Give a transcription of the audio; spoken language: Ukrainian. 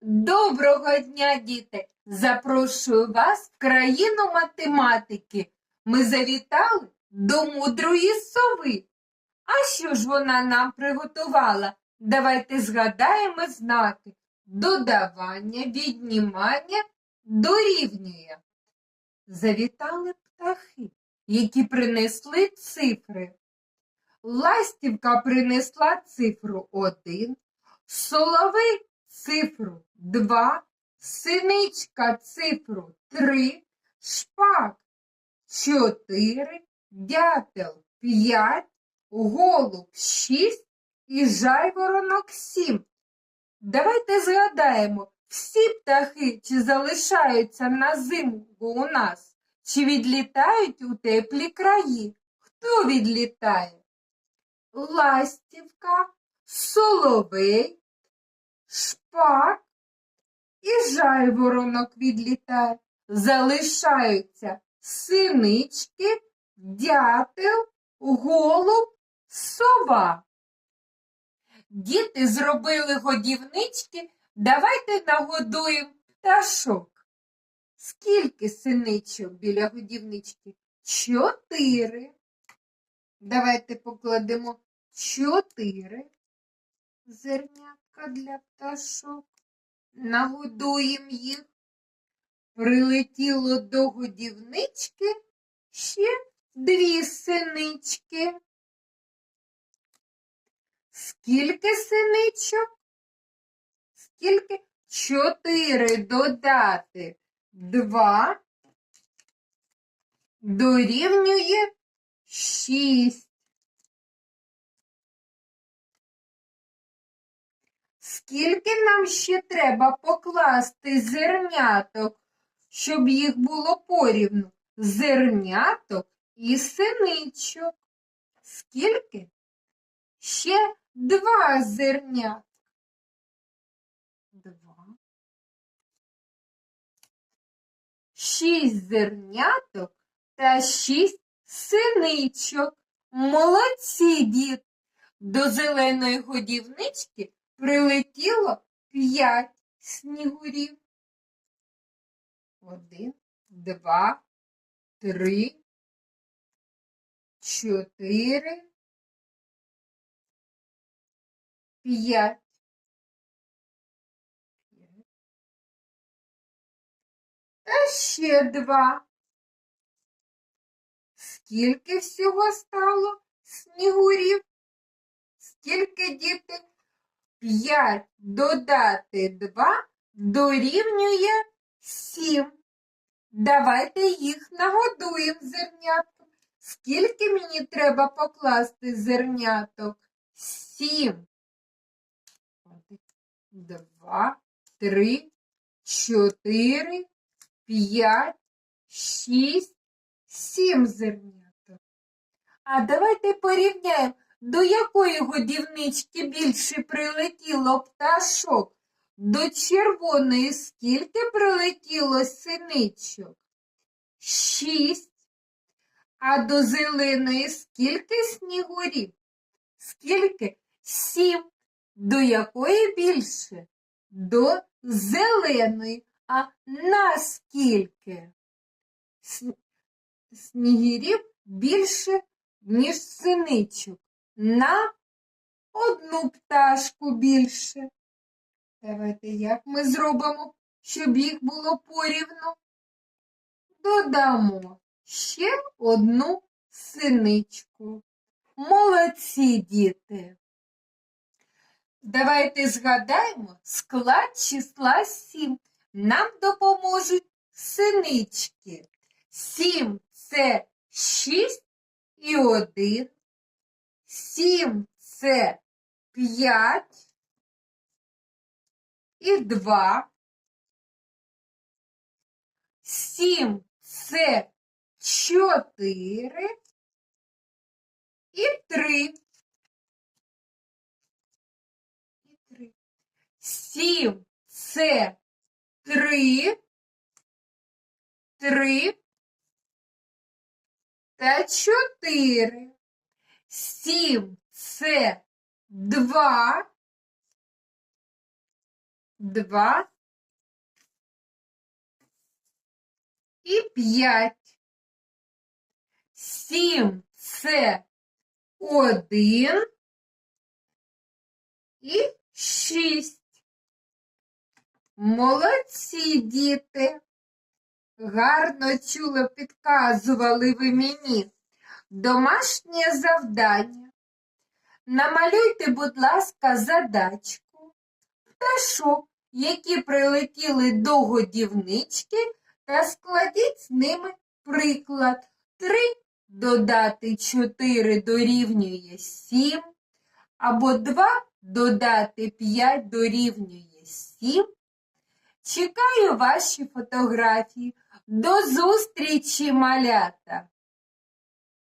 Доброго дня, діти! Запрошую вас в країну математики. Ми завітали до мудрої сови. А що ж вона нам приготувала? Давайте згадаємо знаки. Додавання, віднімання дорівнює. Завітали птахи, які принесли цифри. Ластівка принесла цифру 1, соловей цифру 2, синичка цифру 3, шпак 4, дятел 5, голуб 6 і жайворонок 7. Давайте згадаємо, всі птахи чи залишаються на зиму у нас, чи відлітають у теплі краї. Хто відлітає? Ластівка, соловей, шпак і жайворонок відлітає. Залишаються синички, дятел, голуб, сова. Діти зробили годівнички, давайте нагодуємо пташок. Скільки синичок біля годівнички? Чотири. Давайте покладемо чотири зернятка для пташок. Нагодуємо їх. Прилетіло до годівнички ще дві синички. Скільки синичок? Скільки? Чотири додати два дорівнює шість. Скільки нам ще треба покласти зерняток, щоб їх було порівну? Зерняток і синичок. Скільки? Ще два зернятка. Два. Шість зерняток та шість синичок. Молодці, діти! До зеленої годівнички прилетіло п'ять снігурів. Один, два, три, чотири, п'ять. Та ще два. Скільки всього стало снігурів? Скільки діти? П'ять додати два дорівнює сім. Давайте їх нагодуємо зернятком. Скільки мені треба покласти зерняток? Сім. Один, Два, три, чотири, п'ять, шість, сім зерняток. А давайте порівняємо, до якої годівнички більше прилетіло пташок. До червоної скільки прилетіло синичок? Шість. А до зеленої скільки снігурів? Скільки? Сім. До якої більше? До зеленої. А наскільки? Сн- Снігирів більше, ніж синичок. На одну пташку більше. Давайте як ми зробимо, щоб їх було порівну? Додамо ще одну синичку. Молодці діти. Давайте згадаємо склад числа 7. Нам допоможуть синички. 7 це 6 і 1. 7 це 5 і 2. 7 це 4 і 3. 7 це 3, 3 та 4. 7 це 2, два і п'ять. Сім це один і шість. Молодці, діти. Гарно чуло підказували ви мені. Домашнє завдання. Намалюйте, будь ласка, задачку. Пташок, які прилетіли до годівнички, та складіть з ними приклад. Три додати чотири дорівнює сім, або два додати п'ять дорівнює сім. Чекаю ваші фотографії. До зустрічі, малята!